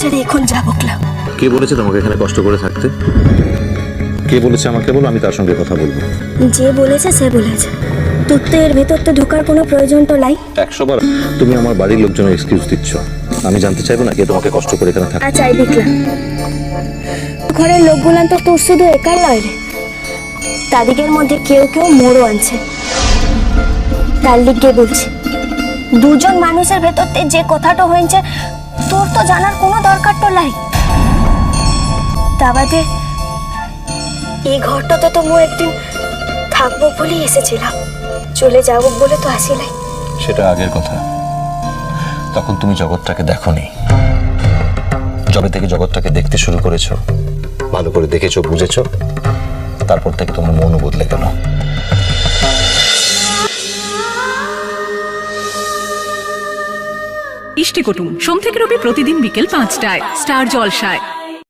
ছেড়ে এখন যাব ক্লাব কে বলেছে তোমাকে এখানে কষ্ট করে থাকতে? কে বলেছে আমাকে বলো আমি তার সঙ্গে কথা বলব। যে বলেছে সে বলেছে। তোর তো এর ভেতর তো ঢোকার কোনো প্রয়োজন তো নাই। একশো বার তুমি আমার বাড়ির লোকজনের এক্সকিউজ দিচ্ছ। আমি জানতে চাইব না কে তোমাকে কষ্ট করে এখানে থাক আচ্ছা দেখলাম। ঘরের লোকগুলান তো তোর শুধু একার নয় রে। তাদিগের মধ্যে কেউ কেউ মোড়ও আনছে। তার লিগে বলছি দুজন মানুষের ভেতর থেকে যে কথাটা হয়েছে তোর তো জানার কোনো দরকার তো নাই। তা বাদে এই ঘরটাতে তো মু একদিন থাকব বলেই এসেছিলাম। চলে যাব বলে তো আসি নাই। সেটা আগের কথা। তখন তুমি জগৎটাকে দেখোনি। যবে থেকে জগৎটাকে দেখতে শুরু করেছ, ভালো করে দেখেছ, বুঝেছ, তারপর থেকে তোমার মনও বদলে গেল। ইষ্টি কুটুম সোম থেকে রবি প্রতিদিন বিকেল পাঁচটায়। স্টার জলসায়।